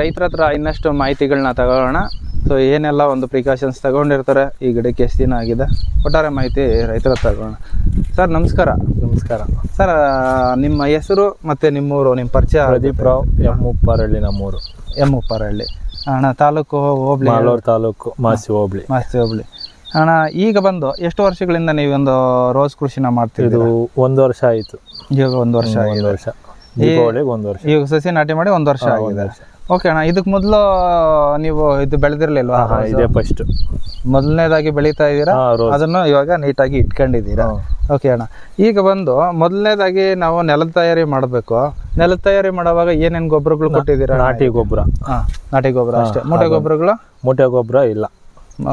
ರೈತರ ಹತ್ರ ಇನ್ನಷ್ಟು ಮಾಹಿತಿಗಳನ್ನ ತಗೊಳ್ಳೋಣ. ಸೊ ಏನೆಲ್ಲ ಒಂದು ಪ್ರಿಕಾಷನ್ಸ್ ತಗೊಂಡಿರ್ತಾರೆ ಈ ಗಿಡಕ್ಕೆ ಎಷ್ಟು ದಿನ ಆಗಿದೆ ಒಟ್ಟಾರೆ ಮಾಹಿತಿ ರೈತರ ಹತ್ರ ತಗೊಳ್ಳೋಣ. ಸರ್ ನಮಸ್ಕಾರ. ನಮಸ್ಕಾರ. ಸರ್ ನಿಮ್ಮ ಹೆಸರು ಮತ್ತು ನಿಮ್ಮೂರು ನಿಮ್ಮ ಪರಿಚಯ ಪ್ರದೀಪ್ ರಾವ್ ಎಂ ಉಪ್ಪಾರಳ್ಳಿ ನಮ್ಮೂರು. ಎಂ ಉಪ್ಪಾರಹಳ್ಳಿ ಅಣ್ಣ ತಾಲೂಕು ಹೋಬಳಿ ಮಾಲೂರು ತಾಲೂಕು ಮಾಸಿ ಹೋಬಳಿ. ಮಾಸಿ ಹೋಬಳಿ. ಅಣ್ಣ ಈಗ ಬಂದು ಎಷ್ಟು ವರ್ಷಗಳಿಂದ ನೀವೊಂದು ರೋಸ್ ಕೃಷಿನ ಮಾಡ್ತಿದ್ದು ಒಂದು ವರ್ಷ ಆಯಿತು. ಈಗ ಒಂದು ವರ್ಷ ಒಂದು ವರ್ಷ. ದೀಪಾವಳಿಗೆ ಒಂದು ವರ್ಷ. ಈಗ ಸಸಿ ನಾಟಿ ಮಾಡಿ ಒಂದು ವರ್ಷ ಆಗಿದೆ. ಓಕೆ ಅಣ್ಣ ಇದಕ್ಕೆ ಮೊದಲು ನೀವು ಇದು ಬೆಳೆದಿರ್ಲಿಲ್ವಾ? ಇದೇ ಫಸ್ಟ್ ಮೊದಲನೇದಾಗಿ ಬೆಳೀತಾ ಇದ್ದೀರಾ? ಅದನ್ನು ಇವಾಗ ನೀಟಾಗಿ ಇಟ್ಕೊಂಡಿದ್ದೀರಾ? ಓಕೆ ಅಣ್ಣ. ಈಗ ಬಂದು ಮೊದಲನೇದಾಗಿ ನಾವು ನೆಲದ ತಯಾರಿ ಮಾಡಬೇಕು. ನೆಲದ ತಯಾರಿ ಮಾಡುವಾಗ ಏನೇನು ಗೊಬ್ಬರಗಳು ಕೊಟ್ಟಿದ್ದೀರಾ ನಾಟಿ ಗೊಬ್ಬರ. ಹಾ ನಾಟಿ ಗೊಬ್ಬರ ಅಷ್ಟೇ. ಮೂಟೆ ಗೊಬ್ಬರಗಳು? ಮೂಟೆ ಗೊಬ್ಬರ ಇಲ್ಲ.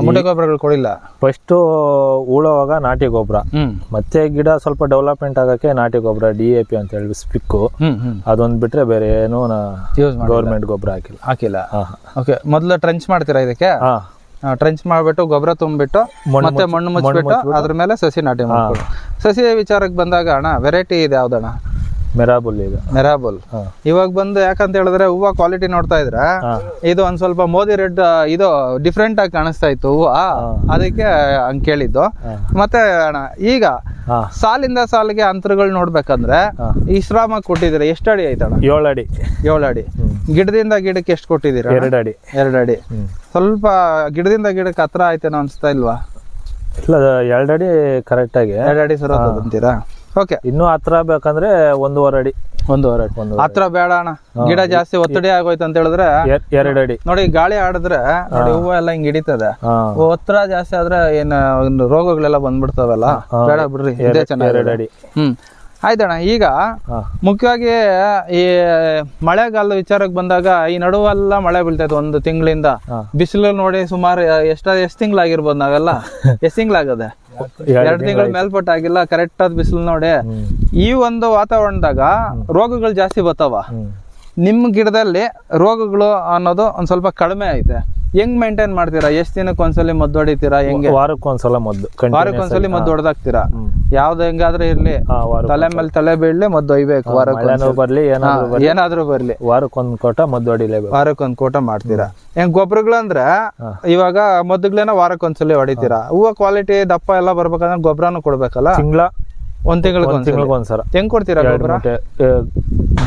ಮೂಟೆ ಗೊಬ್ಬರಗಳು ಕೊಡಿಲ್ಲ. ಫಸ್ಟ್ ಉಳೋವಾಗ ನಾಟಿ ಗೊಬ್ಬರ. ಮತ್ತೆ ಗಿಡ ಸ್ವಲ್ಪ ಡೆವಲಪ್ಮೆಂಟ್ ಆಗಕ್ಕೆ ನಾಟಿ ಗೊಬ್ಬರ ಡಿ ಎ ಪಿ ಅಂತ ಹೇಳಿ ಸ್ಪಿಕ್ಕು ಅದೊಂದು ಬಿಟ್ರೆ ಬೇರೆ ಏನೂ ಗೌರ್ಮೆಂಟ್ ಗೊಬ್ಬರ ಹಾಕಿಲ್ಲ. ಹಾಕಿಲ್ಲ. ಓಕೆ ಮೊದಲು ಟ್ರಂಚ್ ಮಾಡ್ತೀರಾ ಇದಕ್ಕೆ? ಟ್ರೆಂಚ್ ಮಾಡ್ಬಿಟ್ಟು ಗೊಬ್ಬರ ತುಂಬಿಟ್ಟು ಮತ್ತೆ ಮಣ್ಣು ಮಣ್ಣು ಮುಚ್ಚಿಬಿಟ್ಟು ಅದ್ರ ಮೇಲೆ ಸಸಿ ನಾಟಿ ಮಾಡ್ಕೊಳ್ಳಿ ಸಸಿ ವಿಚಾರಕ್ಕೆ ಬಂದಾಗ ಅಣ್ಣ ವೆರೈಟಿ ಇದೆ ಯಾವ್ದಣ್ಣ ಮೆರಾಬುಲ್ ಇದು ಮೆರಾಬಲ್. ಇವಾಗ ಬಂದು ಯಾಕಂತ ಹೇಳಿದ್ರೆ ಹೂವ ಕ್ವಾಲಿಟಿ ನೋಡ್ತಾ ಇದ್ರೆ? ಇದು ಒಂದ್ ಸ್ವಲ್ಪ ಮೋದಿ ರೆಡ್ ಇದು ಡಿಫ್ರೆಂಟ್ ಆಗಿ ಕಾಣಿಸ್ತಾ ಇತ್ತು ಹೂವ. ಅದಕ್ಕೆ ಹಂಗ್ ಕೇಳಿದ್ದು. ಮತ್ತೆ ಅಣ್ಣ ಈಗ ಸಾಲಿಂದ ಸಾಲಿಗೆ ಅಂತರಗಳು ನೋಡ್ಬೇಕಂದ್ರೆ ಈ ವಿಶ್ರಾಮ ಕೊಟ್ಟಿದ್ದೀರಾ? ಎಷ್ಟು ಅಡಿ ಆಯ್ತಣ್ಣ? ಏಳು ಅಡಿ. ಏಳು ಅಡಿ. ಗಿಡದಿಂದ ಗಿಡಕ್ಕೆ ಎಷ್ಟು ಕೊಟ್ಟಿದ್ದೀರಾ? ಎರಡು ಅಡಿ. ಎರಡು ಅಡಿ. ಸ್ವಲ್ಪ ಗಿಡದಿಂದ ಗಿಡಕ್ಕೆ ಹತ್ರ ಆಯ್ತೇನೋ ಅನ್ಸ್ತಾ ಇಲ್ವಾ? ಇಲ್ಲ ಎರಡು ಅಡಿ ಕರೆಕ್ಟಾಗಿ ಎರಡು ಅಡಿ ಸರ ಅಂತೀರಾ ಓಕೆ ಇನ್ನೂ ಹತ್ರ ಬೇಕಂದ್ರೆ ಒಂದೂವರೆ ಅಡಿ. ಒಂದೂವರೆ ಅಡಿ. ಒಂದು ಹತ್ರ ಬೇಡ ಅಣ್ಣ. ಗಿಡ ಜಾಸ್ತಿ ಒತ್ತಡಿ ಆಗೋಯ್ತು ಅಂತ ಹೇಳಿದ್ರೆ ಎರಡು ಅಡಿ. ನೋಡಿ ಗಾಳಿ ಆಡಿದ್ರೆ ನೋಡಿ ಹೂವು ಎಲ್ಲ ಹಿಂಗ್ ಹಿಡಿತದೆ. ಒತ್ತರ ಜಾಸ್ತಿ ಆದ್ರೆ ಏನ್ ರೋಗಗಳೆಲ್ಲ ಬಂದ್ಬಿಡ್ತಾವಲ್ಲ? ಬೇಡ ಬಿಡ್ರಿ ಇದೇ ಚೆನ್ನಾಗಿ ಎರಡು ಅಡಿ. ಹ್ಮ್. ಆಯ್ತಣ್ಣ ಈಗ ಮುಖ್ಯವಾಗಿ ಈ ಮಳೆಗಾಲದ ವಿಚಾರಕ್ಕೆ ಬಂದಾಗ ಈ ನಡುವೆಲ್ಲ ಮಳೆ ಬೀಳ್ತೈತೆ ಒಂದು ತಿಂಗಳಿಂದ. ಬಿಸಿಲು ನೋಡಿ ಸುಮಾರು ಎಷ್ಟ ಎಷ್ಟ್ ತಿಂಗಳಾಗಿರ್ಬೋದು ನಾವೆಲ್ಲ? ಎಷ್ಟ್ ತಿಂಗಳಾಗದೆ? ಎರಡು ತಿಂಗಳ ಮೇಲ್ಪಟ್ಟ ಆಗಿಲ್ಲ ಕರೆಕ್ಟ್ ಆದ ಬಿಸಿಲು ನೋಡಿ. ಈ ಒಂದು ವಾತಾವರಣದಾಗ ರೋಗಗಳು ಜಾಸ್ತಿ ಬರ್ತಾವ ನಿಮ್ ನಿಮ್ಮ ಗಿಡದಲ್ಲಿ ರೋಗಗಳು ಅನ್ನೋದು ಒಂದ್ ಸ್ವಲ್ಪ ಕಡಿಮೆ ಐತೆ. ಹೆಂಗ್ ಮೇಂಟೈನ್ ಮಾಡ್ತೀರಾ? ಎಷ್ಟ್ ದಿನಕ್ಕೆ ಒಂದ್ಸಲಿ ಮದ್ದು ಹೊಡಿತೀರಾ? ಹೆಂಗೆ? ವಾರಕ್ಕೊಂದ್ಸಲ ಮದ್ದು ವಾರಕ್ಕೊಂದ್ಸಲಿ ಮದ್ದು ಹೊಡೆದಾಕ್ತೀರಾ? ಹ್ಮ್. ಯಾವ್ದು ಹೆಂಗಾದ್ರೂ ಇರ್ಲಿ. ತಲೆ ಮೇಲೆ ತಲೆ ಬೀಳ್ಲಿ ಮದ್ದು ಒಯ್ಬೇಕು ವಾರಕ್ಕೆ ಬರ್ಲಿ ಏನಾದ್ರು ಬರ್ಲಿ. ವಾರಕ್ಕೊಂದ್ ಕೋಟ ಮದ್ದು ಹೊಡಿಲೇಬೇಕು. ವಾರಕ್ಕೊಂದ್ ಕೋಟ ಮಾಡ್ತೀರಾ? ಹೆಂಗ್ ಗೊಬ್ಬರಗಳಂದ್ರೆ ಇವಾಗ ಮದ್ದುಗಳೇನ ವಾರಕ್ಕೊಂದ್ಸಲಿ ಹೊಡಿತೀರಾ? ಹೂವ ಕ್ವಾಲಿಟಿ ದಪ್ಪ ಎಲ್ಲ ಬರ್ಬೇಕಂದ್ರೆ ಗೊಬ್ಬರನು ಕೊಡ್ಬೇಕಲ್ಲ? ತಿಂಗಳ ಒಂದ್ ತಿಂಗಳಿಗೆ ಒಂದ್ ಒಂದ್ಸಲಿ. ತಿಂಗಳಿಗೆ ಒಂದ್ಸಲ. ಹೆಂಗ್ ಕೊಡ್ತೀರಾ ಗೊಬ್ಬರ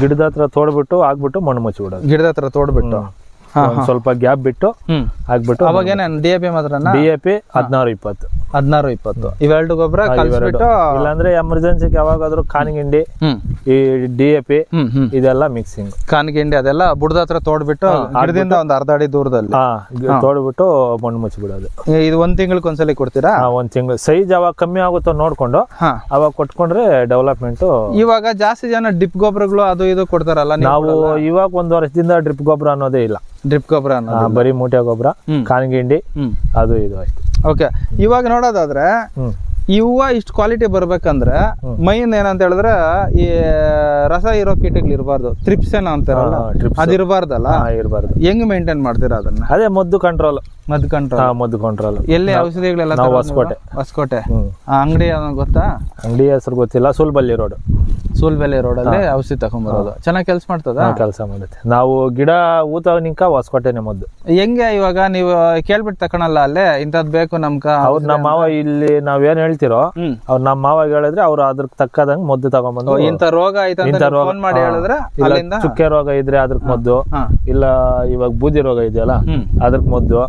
ಗಿಡದ ಹತ್ರ ತೋಡ್ಬಿಟ್ಟು ಆಗ್ಬಿಟ್ಟು ಮಣ್ಣು ಮುಚ್ಚಿ ಬಿಡೋದು ಗಿಡದ ಹತ್ರ ತೋಡ್ಬಿಟ್ಟು. ಸ್ವಲ್ಪ ಗ್ಯಾಪ್ ಬಿಟ್ಟು ಹಾಕ್ಬಿಟ್ಟು ಅವಾಗ ಏನೇನ್ ಡಿ ಎ ಪಿ ಮಾತ್ರ ಡಿ ಎ ಪಿ ಹದಿನಾರು ಇಪ್ಪತ್ತು ಹದಿನಾರು ಇಪ್ಪತ್ತು ಇವೆರಡು ಗೊಬ್ಬರ ಕಲ್ಸ್ಬಿಟ್ಟು ಇಲ್ಲಾಂದ್ರೆ ಎಮರ್ಜೆನ್ಸಿಗೆ ಯಾವಾಗಾದ್ರೂ ಕಾನಿಗಿಂಡಿ ಈ ಡಿ ಎ ಪಿ ಇದೆಲ್ಲ ಮಿಕ್ಸಿಂಗ್. ಕಾನಿಗಿಂಡಿ ಅದೆಲ್ಲ ಬುಡದ ಹತ್ರ ತೋಡ್ಬಿಟ್ಟು ಗಿಡದಿಂದ ಒಂದ್ ಅರ್ಧ ಅಡಿ ದೂರದಲ್ಲಿ. ತೋಡ್ಬಿಟ್ಟು ಮಣ್ಣು ಮುಚ್ಚಿಬಿಡೋದು. ಇದು ಒಂದ್ ತಿಂಗಳಿಗೆ ಒಂದ್ಸಲಿ ಕೊಡ್ತೀರಾ? ಒಂದ್ ತಿಂಗಳು. ಸೈಜ್ ಯಾವಾಗ ಕಮ್ಮಿ ಆಗುತ್ತೋ ನೋಡ್ಕೊಂಡು ಅವಾಗ ಕೊಟ್ಕೊಂಡ್ರೆ ಡೆವಲಪ್ಮೆಂಟ್ ಇವಾಗ ಜಾಸ್ತಿ ಜನ ಡಿಪ್ ಗೊಬ್ಬರಗಳು ಅದು ಇದು ಕೊಡ್ತಾರಲ್ಲ ನಾವು ಇವಾಗ ಒಂದ್ ವರ್ಷದಿಂದ ಡ್ರಿಪ್ ಗೊಬ್ಬರ ಅನ್ನೋದೇ ಇಲ್ಲ. ಡ್ರಿಪ್ ಗೊಬ್ಬರ ಬರೀ ಮೂಟೆ ಗೊಬ್ಬರ ಕಾನ್ಗಿಂಡಿ ಅದು ಇದು ಅಷ್ಟೇ. ಓಕೆ. ಇವಾಗ ನೋಡೋದಾದ್ರೆ ಈ ಹೂವ ಇಷ್ಟು ಕ್ವಾಲಿಟಿ ಬರ್ಬೇಕಂದ್ರೆ ಮೈನ್ ಏನಂತ ಹೇಳಿದ್ರೆ ಈ ರಸ ಇರೋ ಕೀಟಗಳು ಇರಬಾರ್ದು. ತ್ರಿಪ್ಸ್ ಏನೋ ಅಂತಾರಲ್ಲ. ಅದಿರಬಾರ್ದಲ್ಲ ಇರಬಾರ್ದು. ಹೆಂಗ್ ಮೇಂಟೈನ್ ಮಾಡ್ತೀರಾ ಅದನ್ನ? ಅದೇ ಮದ್ದು ಕಂಟ್ರೋಲ್ ಮದ್ ಕಂಟ್ರೋಲ್ ಹಾ ಮದ್ದು ಕಂಟ್ರೋಲ್ ಎಲ್ಲಿ ಔಷಧಿಗಳೆಲ್ಲ ನಾವು ಹೊಸಕೋಟೆ. ಹೊಸಕೋಟೆ. ಅಂಗಡಿ ಗೊತ್ತಾ? ಅಂಗಡಿ ಹೆಸರು ಗೊತ್ತಿಲ್ಲ ಸುಲ್ಬಲ್ಲಿ ರೋಡ್. ಸೂಲ್ಬೆಲೆ ರೋಡಲ್ಲಿ ಔಷಧಿ ತಗೊಂಬರೋದು. ಚೆನ್ನಾಗಿ ಕೆಲಸ ಮಾಡ್ತದ? ಕೆಲಸ ಮಾಡುತ್ತೆ. ನಾವು ಗಿಡ ಊತ ನಿಂಕ ಹೊಸಕೋಟೆನೆ ಮದ್ದು ಹೆಂಗೆ ಇವಾಗ ನೀವು ಕೇಳ್ಬಿಟ್ಟು ತಕೊಳಲ್ಲ ಅಲ್ಲೇ? ಇಂಥದ್ ಬೇಕು ನಮ್ಕ ಅವ್ರು ನಮ್ಮ ಮಾವ ಇಲ್ಲಿ ನಾವೇನ್ ಹೇಳ್ತಿರೋ ಅವ್ರ ನಮ್ಮ ಮಾವ ಹೇಳಿದ್ರೆ ಅವ್ರು ಅದ್ರ ತಕ್ಕದಂಗ್ ಮದ್ದು ತಗೊಂಡ್ಬಂದು ಇಂಥ ರೋಗ ಇಂಥ ರೋಗ. ಫೋನ್ ಮಾಡಿ ಹೇಳಿದ್ರೆ ಚುಕ್ಕೆ ರೋಗ ಇದ್ರೆ ಅದ್ರ ಮದ್ದು. ಇಲ್ಲ ಇವಾಗ ಬೂದಿ ರೋಗ ಇದೆಯಲ್ಲ ಅದ್ರ ಮದ್ದು.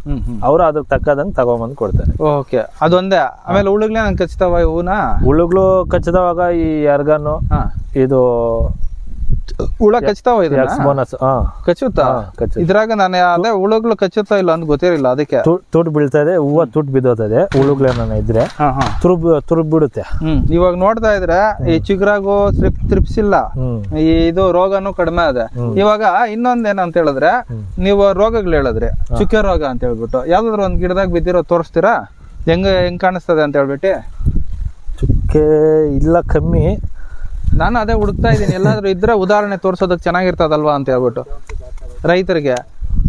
ಅವ್ರು ಅದಕ್ಕೆ ತಕ್ಕದಂಗೆ ತಗೊಂಬಂದ್ ಕೊಡ್ತಾರೆ. ಓಕೆ ಅದೊಂದೇ. ಆಮೇಲೆ ಉಳುಗ್ಲೆ ಕಚ್ತಾವ ಖಚಿತವ ಹೂನ? ಹುಳುಗಳು ಕಚ್ಚದವಾಗ ಈ ಯಾರ್ಗಾನು ಹಾ. ಇದು ಹುಳ ಕಚ್ತಾವ ಬೋನಸ್ ಹಾ ಕಚ್ಚುತ್ತಾ. ಇದ್ರಾಗ ನಾನು ಅದೇ ಹುಳುಗಳು ಕಚ್ಚುತ್ತಾ ಇಲ್ಲ ಅಂತ ಗೊತ್ತಿರಲಿಲ್ಲ ಅದಕ್ಕೆ. ತುಟ್ ಬೀಳ್ತಾ ಇದೆ ಹೂವ ತುಟ್ ಬಿದ್ದೋತದೆ ಹುಳುಗಳೇನ ಇದ್ರೆ ತುರುಬ್ ತುರುಬ್ ಬಿಡುತ್ತೆ ಇವಾಗ ನೋಡ್ತಾ ಇದ್ರೆ ಈ ಚಿಗ್ರಾಗು ತ್ರಿಪ್ ತ್ರಿಪ್ಸಿಲ್ಲ. ಇದು ರೋಗನು ಕಡಿಮೆ ಅದೆ ಇವಾಗ ಇನ್ನೊಂದ್ ಏನಂತ ಹೇಳಿದ್ರೆ ನೀವು ರೋಗಗಳು ಹೇಳಿದ್ರೆ ಚುಕ್ಕೆ ರೋಗ ಅಂತ ಹೇಳ್ಬಿಟ್ಟು ಯಾವ್ದಾದ್ರು ಒಂದ್ ಗಿಡದಾಗ ಬಿದ್ದಿರೋ ತೋರಿಸ್ತೀರಾ? ಹೆಂಗ ಹೆಂಗ್ ಕಾಣಿಸ್ತದೆ ಅಂತ ಹೇಳ್ಬಿಟ್ಟು? ಚುಕ್ಕೆ ಇಲ್ಲ ಕಮ್ಮಿ. ನಾನು ಅದೇ ಹುಡುಕ್ತಾ ಇದ್ದೀನಿ. ಎಲ್ಲಾದರೂ ಇದ್ರೆ ಉದಾಹರಣೆ ತೋರಿಸೋದಕ್ಕೆ ಚೆನ್ನಾಗಿರ್ತದಲ್ವಾ ಅಂತ ಹೇಳ್ಬಿಟ್ಟು. ರೈತರಿಗೆ.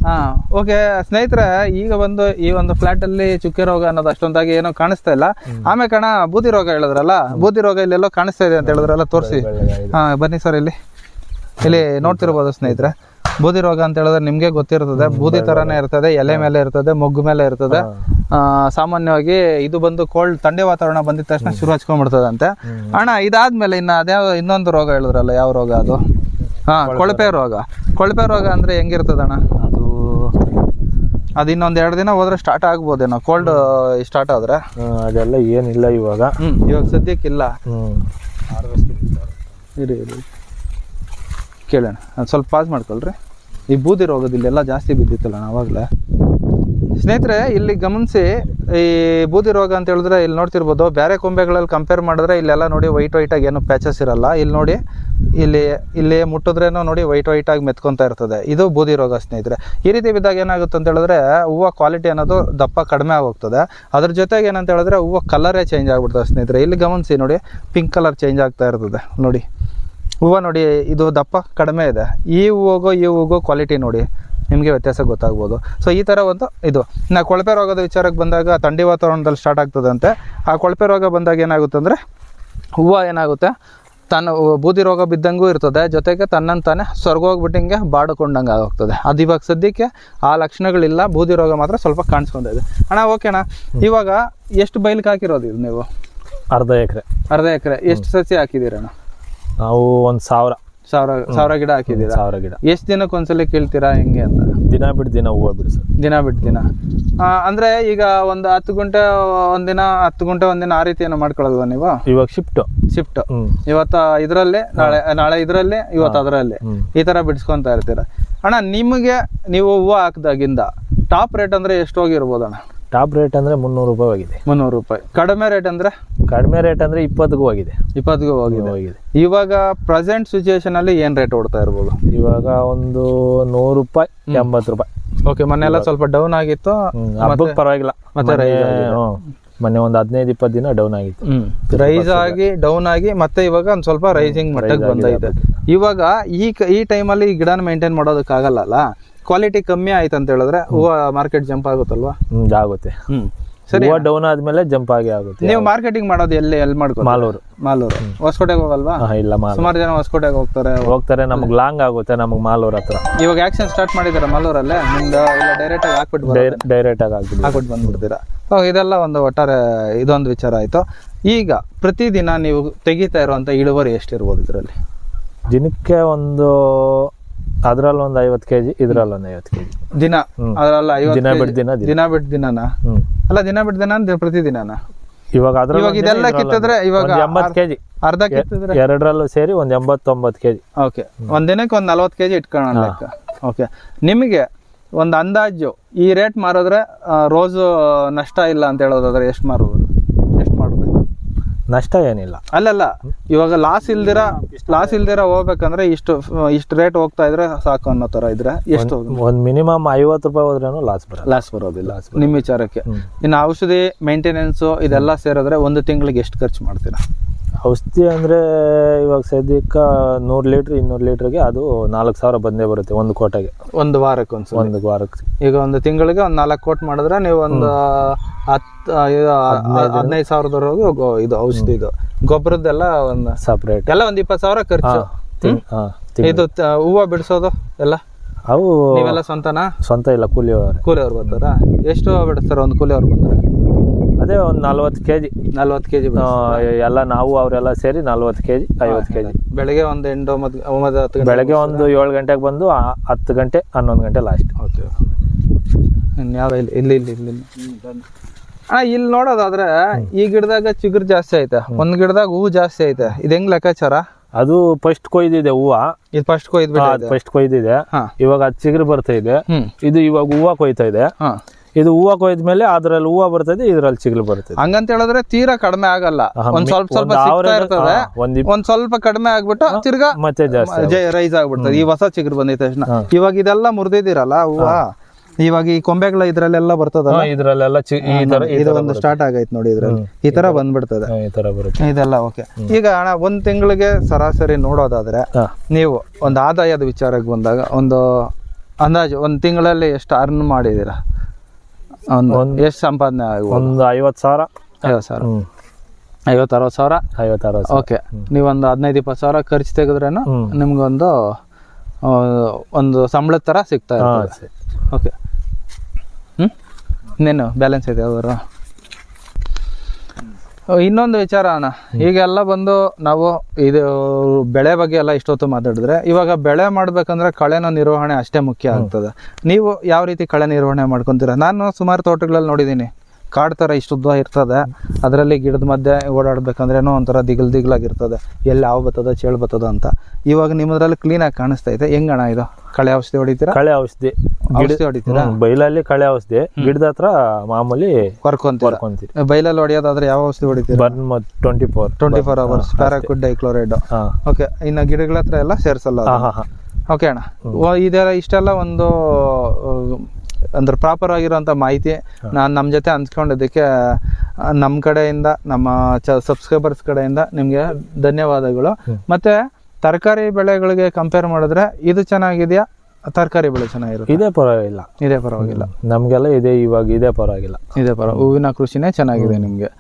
ಹಾಂ ಓಕೆ ಸ್ನೇಹಿತರೆ ಈಗ ಬಂದು ಈ ಒಂದು ಫ್ಲಾಟಲ್ಲಿ ಚುಕ್ಕೆ ರೋಗ ಅನ್ನೋದು ಅಷ್ಟೊಂದಾಗಿ ಏನೋ ಕಾಣಿಸ್ತಾ ಇಲ್ಲ. ಆಮೇಲೆ ಕಣ ಬೂದಿ ರೋಗ ಹೇಳಿದ್ರಲ್ಲ? ಬೂದಿ ರೋಗ ಇಲ್ಲೆಲ್ಲೋ ಕಾಣಿಸ್ತಾ ಇದೆ ಅಂತ ಹೇಳಿದ್ರಲ್ಲ ತೋರಿಸಿ. ಹಾಂ ಬನ್ನಿ ಸರ್ ಇಲ್ಲಿ. ಇಲ್ಲಿ ನೋಡ್ತಿರ್ಬೋದು ಸ್ನೇಹಿತರೆ. ಬೂದಿ ರೋಗ ಅಂತ ಹೇಳಿದ್ರೆ ನಿಮ್ಗೆ ಗೊತ್ತಿರ್ತದೆ. ಬೂದಿ ತರಾನೇ ಇರ್ತದೆ ಎಲೆ ಮೇಲೆ ಇರ್ತದೆ ಮೊಗ್ಗು ಮೇಲೆ ಇರ್ತದೆ. ಸಾಮಾನ್ಯವಾಗಿ ಇದು ಬಂದು ಕೋಲ್ಡ್ ಥಂಡಿ ವಾತಾವರಣ ಬಂದಿದ ತಕ್ಷಣ ಶುರು ಹಚ್ಕೊಂಡ್ಬಿಡ್ತದಂತೆ. ಅಣ್ಣ ಇದಾದ್ಮೇಲೆ ಇನ್ನ ಅದ್ಯಾವ ಇನ್ನೊಂದು ರೋಗ ಹೇಳಿದ್ರಲ್ಲ ಯಾವ ರೋಗ ಅದು? ಹಾ ಕೊಳಪೆ ರೋಗ. ಕೊಳಪೆ ರೋಗ ಅಂದ್ರೆ ಹೆಂಗಿರ್ತದಣ್ಣ ಅದು ಅದು ಇನ್ನೊಂದ್ ಎರಡು ದಿನ ಹೋದ್ರೆ ಸ್ಟಾರ್ಟ್ ಆಗ್ಬೋದೇನೋ ಕೋಲ್ಡ್ ಸ್ಟಾರ್ಟ್ ಆದ್ರೆ. ಅದೆಲ್ಲ ಏನಿಲ್ಲ ಇವಾಗ. ಹ್ಮ್ ಇವಾಗ ಸದ್ಯಕ್ಕಿಲ್ಲ. ಇರಿ ಇರಿ. ಕೇಳೋಣ ಸ್ವಲ್ಪ ಪಾಸ್ ಮಾಡ್ಕೊಳ್ರಿ. ಈ ಬೂದಿ ರೋಗದ ಇಲ್ಲೆಲ್ಲ ಜಾಸ್ತಿ ಬಿದ್ದಿತ್ತಲ್ಲ ಆವಾಗಲೇ ಸ್ನೇಹಿತರೆ, ಇಲ್ಲಿ ಗಮನಿಸಿ, ಈ ಬೂದಿ ರೋಗ ಅಂತ ಹೇಳಿದ್ರೆ ಇಲ್ಲಿ ನೋಡ್ತಿರ್ಬೋದು ಬೇರೆ ಕೊಂಬೆಗಳಲ್ಲಿ ಕಂಪೇರ್ ಮಾಡಿದ್ರೆ ಇಲ್ಲೆಲ್ಲ ನೋಡಿ ವೈಟ್ ವೈಟಾಗಿ ಏನು ಪ್ಯಾಚಸ್ ಇರಲ್ಲ. ಇಲ್ಲಿ ನೋಡಿ, ಇಲ್ಲಿ ಇಲ್ಲಿ ಮುಟ್ಟಿದ್ರೇನೋ ನೋಡಿ ವೈಟ್ ವೈಟಾಗಿ ಮೆತ್ಕೊಂತ ಇರ್ತದೆ. ಇದು ಬೂದಿ ರೋಗ ಸ್ನೇಹಿತರೆ. ಈ ರೀತಿ ಬಿದ್ದಾಗ ಏನಾಗುತ್ತೆ ಅಂತ ಹೇಳಿದ್ರೆ, ಹೂವು ಕ್ವಾಲಿಟಿ ಅನ್ನೋದು ದಪ್ಪ ಕಡಿಮೆ ಆಗೋಗ್ತದೆ. ಅದ್ರ ಜೊತೆಗೆ ಏನಂತ ಹೇಳಿದ್ರೆ, ಹೂವು ಕಲರೇ ಚೇಂಜ್ ಆಗ್ಬಿಡ್ತದೆ ಸ್ನೇಹಿತರೆ. ಇಲ್ಲಿ ಗಮನಿಸಿ ನೋಡಿ ಪಿಂಕ್ ಕಲರ್ ಚೇಂಜ್ ಆಗ್ತಾ ಇರ್ತದೆ. ನೋಡಿ. ಹೂವು ನೋಡಿ ಇದು ದಪ್ಪ ಕಡಿಮೆ ಇದೆ. ಈ ಹೂವಿಗೂ ಈ ಹೂವಿಗೂ ಕ್ವಾಲಿಟಿ ನೋಡಿ ನಿಮಗೆ ವ್ಯತ್ಯಾಸ ಗೊತ್ತಾಗ್ಬೋದು. ಸೊ ಈ ಥರ ಒಂದು ಇದು. ನಾ ಕೊಳಪೆ ರೋಗದ ವಿಚಾರಕ್ಕೆ ಬಂದಾಗ ಥಂಡಿ ವಾತಾವರಣದಲ್ಲಿ ಸ್ಟಾರ್ಟ್ ಆಗ್ತದಂತೆ. ಆ ಕೊಳಪೆ ರೋಗ ಬಂದಾಗ ಏನಾಗುತ್ತೆ ಅಂದರೆ ಹೂವು ಏನಾಗುತ್ತೆ? ತನ್ನ ಬೂದಿ ರೋಗ ಬಿದ್ದಂಗೂ ಇರ್ತದೆ. ಜೊತೆಗೆ ತನ್ನನ್ನು ತಾನೇ ಸ್ವರ್ಗೋಗ್ಬಿಟ್ಟು ಹಿಂಗೆ ಬಾಡಿಕೊಂಡಂಗೆ ಆಗೋಗ್ತದೆ. ಅದು ಇವಾಗ ಸದ್ಯಕ್ಕೆ ಆ ಲಕ್ಷಣಗಳಿಲ್ಲ. ಬೂದಿ ರೋಗ ಮಾತ್ರ ಸ್ವಲ್ಪ ಕಾಣಿಸ್ಕೊಂಡಿದೆ ಅಣ್ಣ ಓಕೆನಾ ಇವಾಗ ಎಷ್ಟು ಬೈಲ್ಗೆ ಹಾಕಿರೋದು ಇದು ನೀವು? ಅರ್ಧ ಎಕರೆ. ಅರ್ಧ ಎಕರೆ. ಎಷ್ಟು ಸಸಿ ಹಾಕಿದ್ದೀರಣ್ಣ? ನಾವು ಒಂದ್ ಸಾವಿರ. ಸಾವಿರ ಸಾವಿರ ಗಿಡ ಹಾಕಿದ್ದೀರಾ? ಸಾವಿರ ಗಿಡ. ಎಷ್ಟು ದಿನಕ್ಕೆ ಒಂದ್ಸಲ ಕೇಳ್ತೀರಾ ಹೆಂಗೆ ಅಂತ? ದಿನ ಬಿಟ್ಟು ದಿನ ಹೂವು ಬಿಡಿಸ ದಿನ ಬಿಟ್ಟು ದಿನ. ಅಂದ್ರೆ ಈಗ ಒಂದು ಹತ್ತು ಗುಂಟೆ ಒಂದಿನ ಹತ್ತು ಗುಂಟೆ ಒಂದಿನ ಆ ರೀತಿ ಏನೋ ಮಾಡ್ಕೊಳ್ಳಲ್ವಾ ನೀವು? ಇವಾಗ ಶಿಫ್ಟ್ ಶಿಫ್ಟ್ ಇವತ್ತ ಇದರಲ್ಲಿ ನಾಳೆ ನಾಳೆ ಇದರಲ್ಲಿ ಇವತ್ತು ಅದರಲ್ಲಿ. ಈ ತರ ಬಿಡಿಸ್ಕೊಂತ ಇರ್ತೀರ? ಅಣ್ಣ ನಿಮಗೆ ನೀವು ಹೂವು ಹಾಕಿದಾಗಿಂದ ಟಾಪ್ ರೇಟ್ ಅಂದ್ರೆ ಎಷ್ಟು ಹೋಗಿರ್ಬೋದು ಅಣ್ಣ? ಟಾಪ್ ರೇಟ್ ಅಂದ್ರೆ ಮುನ್ನೂರು ರೂಪಾಯಿ ಹೋಗಿದೆ. ಮುನ್ನೂರು ರೂಪಾಯಿ. ಕಡಿಮೆ ರೇಟ್ ಅಂದ್ರೆ? ಕಡಿಮೆ ರೇಟ್ ಅಂದ್ರೆ ಇಪ್ಪತ್ತಿಗೂ ಹೋಗಿದೆ. ಇಪ್ಪತ್ತಿಗೂ ಹೋಗಿದೆ. ಹೋಗಿದೆ. ಇವಾಗ ಪ್ರೆಸೆಂಟ್ ಸಿಚುಯೇಷನ್ ಅಲ್ಲಿ ಏನ್ ರೇಟ್ ಓಡ್ತಾ ಇರ್ಬೋದು? ಇವಾಗ ಒಂದು ನೂರು ರೂಪಾಯಿ ಎಂಬತ್ತು ರೂಪಾಯಿ. ಓಕೆ ಮೊನ್ನೆ ಸ್ವಲ್ಪ ಡೌನ್ ಆಗಿತ್ತು. ಹಬ್ಬಕ್ಕೆ ಪರವಾಗಿಲ್ಲ. ಮತ್ತೆ ಮೊನ್ನೆ-. ಒಂದು ಹದಿನೈದು ಇಪ್ಪತ್ತು ದಿನ ಡೌನ್ ಆಗಿತ್ತು. ರೈಸ್ ಆಗಿ ಡೌನ್ ಆಗಿ ಮತ್ತೆ ಇವಾಗ ಒಂದ್ ಸ್ವಲ್ಪ ರೈಸಿಂಗ್ ಮಟ್ಟಕ್ಕೆ ಬಂದೈತೆ. ಇವಾಗ ಈ ಈ ಟೈಮಲ್ಲಿ ಈ ಗಿಡನ ಮೇಂಟೈನ್ ಮಾಡೋದಕ್ಕಾಗಲ್ಲ ಕ್ವಾಲಿಟಿ ಕಮ್ಮಿ ಆಯ್ತು ಅಂತ ಹೇಳಿದ್ರೆ ಹೂವು ಮಾರ್ಕೆಟ್ ಜಂಪ್ ಆಗುತ್ತಲ್ವಾ? ಹ್ಮ್ ಆಗುತ್ತೆ. ಹ್ಮ್. ಸರಿ. ಹೂವು ಡೌನ್ ಆದ್ಮೇಲೆ ಜಂಪ್ ಆಗಿ ಆಗುತ್ತೆ. ನೀವು ಮಾರ್ಕೆಟಿಂಗ್ ಮಾಡೋದು ಎಲ್ಲಿ ಎಲ್ಲಿ ಮಾಡ್ಕೊ ಮಾಲೂರು. ಮಾಲೂರು. ಹೊಸಕೋಟೆಗೆ ಹೋಗಲ್ವಾ? ಇಲ್ಲ ಮಾಲೂರು. ಸುಮಾರು ಜನ ಹೊಸಕೋಟೆಗೆ ಹೋಗ್ತಾರೆ. ಹೋಗ್ತಾರೆ ನಮ್ಗೆ ಲಾಂಗ್ ಆಗುತ್ತೆ ನಮ್ಗೆ ಮಾಲೂರ್ ಹತ್ರ. ಇವಾಗ ಆಕ್ಷನ್ ಸ್ಟಾರ್ಟ್ ಮಾಡಿದಾರೆ ಮಾಲೂರಲ್ಲೇ? ನಿಮ್ದು ಇಲ್ಲ ಡೈರೆಕ್ಟ್ ಆಗಿ ಹಾಕ್ಬಿಟ್ಟು? ಡೈರೆಕ್ಟ್ ಆಗಿ ಹಾಕ್ಬಿಟ್ಟು ಹಾಕ್ಬಿಟ್ಟು ಬಂದ್ಬಿಡ್ತೀರಾ? ಸೊ ಇದೆಲ್ಲ ಒಂದು ಒಟ್ಟಾರೆ ಇದೊಂದು ವಿಚಾರ ಆಯ್ತು. ಈಗ ಪ್ರತಿದಿನ ನೀವು ತೆಗಿತಾ ಇರುವಂತ ಇಳುವರಿ ಎಷ್ಟಿರ್ಬೋದು ಇದರಲ್ಲಿ? ದಿನಕ್ಕೆ ಒಂದು ಅದ್ರಲ್ಲಿ ಒಂದು ಐವತ್ತು ಕೆಜಿ ಇದ್ರಲ್ಲಿ ಒಂದು ಐವತ್ತು ಕೆಜಿ. ದಿನ. ಅದರಲ್ಲ ದಿನ ಬಿಟ್ಟು ದಿನ ದಿನ. ಬಿಟ್ಟು ದಿನನಾ? ಅಲ್ಲ ದಿನ ಬಿಟ್ಟು ದಿನ ಅಂದ್ರೆ ಪ್ರತಿದಿನನಾ ಇವಾಗ ಅದ್ರ ಇವಾಗ ಇದೆಲ್ಲ ಕಿತ್ತಿದ್ರೆ ಇವಾಗ ಎಂಬತ್ತು ಕೆಜಿ. ಅರ್ಧ ಕಿತ್ತಿದ್ರೆ? ಎರಡರಲ್ಲೂ ಸೇರಿ ಒಂದ್ ಎಂಬತ್ತೊಂಬತ್ತು ಕೆಜಿ. ಓಕೆ. ಒಂದ್ ದಿನಕ್ಕೆ ಒಂದ್ ನಲ್ವತ್ತು ಕೆಜಿ ಇಟ್ಕೊಳ್ಳೋಣ ಲೆಕ್ಕ. ಓಕೆ. ನಿಮಗೆ ಒಂದು ಅಂದಾಜು ಈ ರೇಟ್ ಮಾರಿದ್ರೆ ರೋಸು ನಷ್ಟ ಇಲ್ಲ ಅಂತ ಹೇಳೋದಾದ್ರೆ ಎಷ್ಟು ಮಾರೋದು? ನಷ್ಟ ಏನಿಲ್ಲ. ಅಲ್ಲಲ್ಲ ಇವಾಗ ಲಾಸ್ ಇಲ್ದಿರ ಲಾಸ್ ಇಲ್ದಿರ ಹೋಗ್ಬೇಕಂದ್ರೆ ಇಷ್ಟು ಇಷ್ಟು ರೇಟ್ ಹೋಗ್ತಾ ಇದ್ರೆ ಸಾಕು ಅನ್ನೋ ತರ ಇದ್ರೆ ಎಷ್ಟು ಒಂದ್ ಮಿನಿಮಮ್ ಐವತ್ತು ರೂಪಾಯಿ ಹೋದ್ರೇನು ಲಾಸ್ ಬರಲ್ಲ. ಲಾಸ್ ಬರೋದಿಲ್ಲ ನಿಮ್ಮ ವಿಚಾರಕ್ಕೆ. ಇನ್ನು ಔಷಧಿ ಮೇಂಟೆನೆನ್ಸ್ ಇದೆಲ್ಲ ಸೇರಿದ್ರೆ ಒಂದು ತಿಂಗಳಿಗೆ ಎಷ್ಟು ಖರ್ಚು ಮಾಡ್ತೀರಾ? ಔಷಧಿ ಅಂದ್ರೆ ಇವಾಗ ಸದ್ಯಕ್ಕೆ ನೂರು ಲೀಟ್ರ್ ಇನ್ನೂರು ಲೀಟ್ರಿಗೆ ಅದು ನಾಲ್ಕು ಸಾವಿರ ಬಂದೇ ಬರುತ್ತೆ ಒಂದು ಕೋಟೆಗೆ. ಒಂದು ವಾರಕ್ಕೆ ಒಂದು ಒಂದು ವಾರಕ್ಕೆ. ಈಗ ಒಂದು ತಿಂಗಳಿಗೆ ಒಂದು ನಾಲ್ಕು ಕೋಟ್ ಮಾಡಿದ್ರೆ ನೀವು ಒಂದು ಹತ್ತು ಹದಿನೈದು. ಸಾವಿರದವರೆಗೂ ಇದು ಔಷಧಿ ಇದು. ಗೊಬ್ಬರದ್ದೆಲ್ಲ ಒಂದು ಸಪ್ರೇಟ್ ಎಲ್ಲ ಒಂದು ಇಪ್ಪತ್ತು ಸಾವಿರ ಖರ್ಚು. ಹಾ ಇದು ಹೂವು ಬಿಡಿಸೋದು ಎಲ್ಲ? ಅವು ನೀವೆಲ್ಲ ಸ್ವಂತನಾ? ಸ್ವಂತ ಇಲ್ಲ ಕೂಲಿ ಅವ್ರೆ ಕೂಲಿಯವ್ರು ಬರ್ತಾರಾ? ಎಷ್ಟು ಬಿಡಿಸ್ತಾರೆ ಒಂದು ಕೂಲಿಯವ್ರು ಬಂದ್ರೆ? ಅದೇ ಒಂದು ನಲ್ವತ್ತು ಕೆಜಿ. ನಲ್ವತ್ತು ಕೆಜಿ ಎಲ್ಲ ನಾವು ಅವರೆಲ್ಲ ಸೇರಿ ನಲ್ವತ್ತು ಕೆಜಿ ಐವತ್ತು ಕೆಜಿ. ಬೆಳಗ್ಗೆ ಒಂದು ಎಂಟು ಒಂಬತ್ತು ಹತ್ತು ಬೆಳಗ್ಗೆ ಒಂದು ಏಳು ಗಂಟೆಗೆ ಬಂದು ಹತ್ತು ಗಂಟೆ ಹನ್ನೊಂದು ಗಂಟೆ ಲಾಸ್ಟ್ ಓಕೆ. ಇಲ್ಲಿ? ಇಲ್ಲಿ ಇಲ್ಲಿ ಇಲ್ಲಿ ಅಣ್ಣ ಇಲ್ಲಿ ನೋಡೋದಾದ್ರೆ ಈ ಗಿಡದಾಗ ಚಿಗುರು ಜಾಸ್ತಿ ಐತೆ. ಒಂದ್ ಗಿಡದಾಗ ಹೂವು ಜಾಸ್ತಿ ಐತೆ. ಇದು ಹೆಂಗ್ ಲೆಕ್ಕಾಚಾರ? ಅದು ಫಸ್ಟ್ ಕೊಯ್ದಿದೆ ಹೂವ. ಇದು ಫಸ್ಟ್ ಕೊಯ್ದ್ಬಿಟ್ಟು ಫಸ್ಟ್ ಕೊಯ್ದಿದೆ. ಇವಾಗ ಅದು ಚಿಗುರು ಬರ್ತಾ ಇದೆ. ಇದು ಇವಾಗ ಹೂವ ಕೊಯ್ತಾ ಇದೆ. ಇದು ಹೂವ ಕೊಯ್ದ್ಮೇಲೆ ಅದ್ರಲ್ಲಿ ಹೂವ ಬರ್ತದೆ ಇದ್ರಲ್ಲಿ ಚಿಗಲು ಬರ್ತದೆ. ಹಂಗಂತ ಹೇಳಿದ್ರೆ ತೀರಾ ಕಡಿಮೆ ಆಗಲ್ಲ. ಒಂದ್ ಸ್ವಲ್ಪ ಸ್ವಲ್ಪ ಸಿಗ್ತಾ ಇರ್ತದೆ. ಒಂದ್ ಸ್ವಲ್ಪ ಕಡಿಮೆ ಆಗ್ಬಿಟ್ಟು ತಿರ್ಗಾ ಮತ್ತೆ ಜಾಸ್ತಿ ರೈಸ್ ಆಗ್ಬಿಡ್ತದೆ. ಈ ಹೊಸ ಚಿಗುರು ಬಂದಿದ ತಕ್ಷಣ. ಇವಾಗ ಇದೆಲ್ಲ ಮುರಿದಿದ್ದೀರಲ್ಲ ಹೂವ? ಇವಾಗ ಈ ಕೊಂಬೆಗಳ ಇದ್ರಲ್ಲೆಲ್ಲ ಬರ್ತದಲ್ಲ? ಇದ್ರಲ್ಲೆಲ್ಲ ಈ ತರ ಇದು ಒಂದು ಸ್ಟಾರ್ಟ್ ಆಗೈತೆ ನೋಡಿ ಇದ್ರಲ್ಲಿ. ಈ ತರ ಬಂದ್ಬಿಡ್ತದೆ. ಈ ತರ ಬರುತ್ತೆ. ಇದೆಲ್ಲ ಓಕೆ. ಈಗ ಅಣ್ಣ ಒಂದ್ ತಿಂಗಳಿಗೆ ಸರಾಸರಿ ನೋಡೋದಾದ್ರೆ ನೀವು ಒಂದು ಆದಾಯದ ವಿಚಾರಕ್ಕೆ ಬಂದಾಗ ಒಂದು ಅಂದಾಜು ಒಂದ್ ತಿಂಗಳಲ್ಲಿ ಎಷ್ಟು ಅರ್ನ್ ಮಾಡಿದೀರಾ ಒಂದು ಎಷ್ಟು ಸಂಪಾದನೆ ಒಂದು ಐವತ್ತು ಸಾವಿರ. ಐವತ್ತು ಸಾವಿರ. ಐವತ್ತು ಅರವತ್ತು ಸಾವಿರ? ಐವತ್ತು ಅರವತ್ತು ಓಕೆ. ನೀವೊಂದು ಹದಿನೈದು ಇಪ್ಪತ್ತು ಸಾವಿರ ಖರ್ಚು ತೆಗೆದ್ರೇನು. ನಿಮ್ಗೊಂದು ಒಂದು ಸಂಬಳದ ಥರ ಸಿಗ್ತಾ ಓಕೆ. ಹ್ಞೂ ಇನ್ನೇನು ಬ್ಯಾಲೆನ್ಸ್ ಇದೆ ಯಾವ್ದಾರು ಇನ್ನೊಂದು ವಿಚಾರ ಅಣ್ಣ. ಈಗೆಲ್ಲ ಬಂದು ನಾವು ಇದು ಬೆಳೆ ಬಗ್ಗೆ ಎಲ್ಲ ಇಷ್ಟೊತ್ತು ಮಾತಾಡಿದ್ರೆ ಇವಾಗ ಬೆಳೆ ಮಾಡ್ಬೇಕಂದ್ರೆ ಕಳೆನ ನಿರ್ವಹಣೆ ಅಷ್ಟೇ ಮುಖ್ಯ ಆಗ್ತದೆ. ನೀವು ಯಾವ ರೀತಿ ಕಳೆ ನಿರ್ವಹಣೆ ಮಾಡ್ಕೊಂತೀರಾ? ನಾನು ಸುಮಾರು ತೋಟಗಳಲ್ಲಿ ನೋಡಿದ್ದೀನಿ. ಕಾಡು ಥರ ಇಷ್ಟು ಉದ್ದ ಇರ್ತದೆ. ಅದರಲ್ಲಿ ಗಿಡದ ಮಧ್ಯೆ ಓಡಾಡ್ಬೇಕಂದ್ರೇನೋ ಒಂಥರ ದಿಗಲ್ ದಿಗ್ಲಾಗಿರ್ತದೆ. ಎಲ್ಲಿ ಯಾವ ಬತ್ತದ ಚೇಳು ಬತ್ತದ ಅಂತ. ಇವಾಗ ನಿಮ್ಮದ್ರಲ್ಲಿ ಕ್ಲೀನಾಗಿ ಇದೆ ಹೆಂಗಣ ಇದು? ಕಳೆ ಔಷಧಿ ಹೊಡಿತೀರಾ? ಕಳೆ ಔಷಧಿ. ಔಷಧಿ ಹೊಡಿತೀರಾ? ಬೈಲಲ್ಲಿ ಕಳೆ ಔಷಧಿ. ಗಿಡದ ಹತ್ರ ಮಾಮೂಲಿ ಕರ್ಕೊಂತೀರ ಬೈಲಲ್ಲಿ ಹೊಡಿಯೋದಾದ್ರೆ ಯಾವ ಔಷಧಿ ಹೊಡಿತೀರಾ? ಬರ್ನ್ ಮತ್ತು twenty four twenty four hours paraquat dichloride. Okay ಇನ್ನು ಗಿಡಗಳ ಹತ್ರ ಎಲ್ಲ ಸೇರಿಸಲ್ಲ ಓಕೆ ಅಣ್ಣ. ಇದೆಲ್ಲ ಇಷ್ಟೆಲ್ಲ ಒಂದು ಅಂದ್ರೆ ಪ್ರಾಪರ್ ಆಗಿರೋಂಥ ಮಾಹಿತಿ ನಾನು ನಮ್ಮ ಜೊತೆ ಹಂಚ್ಕೊಂಡಿದ್ದಕ್ಕೆ ನಮ್ಮ ಕಡೆಯಿಂದ ನಮ್ಮ ಚ ಸಬ್ಸ್ಕ್ರೈಬರ್ಸ್ ಕಡೆಯಿಂದ ನಿಮಗೆ ಧನ್ಯವಾದಗಳು. ಮತ್ತೆ ತರಕಾರಿ ಬೆಳೆಗಳಿಗೆ ಕಂಪೇರ್ ಮಾಡಿದ್ರೆ ಇದು ಚೆನ್ನಾಗಿದೆಯಾ ತರಕಾರಿ ಬೆಳೆ ಚೆನ್ನಾಗಿರುತ್ತೆ? ಇದೇ ಪರವಾಗಿಲ್ಲ. ಇದೇ ಪರವಾಗಿಲ್ಲ. ನಮಗೆಲ್ಲ ಇದೆ ಇವಾಗ ಇದೇ ಪರವಾಗಿಲ್ಲ. ಇದೇ ಪರ ಹೂವಿನ ಕೃಷಿನೇ ಚೆನ್ನಾಗಿದೆ ನಿಮಗೆ.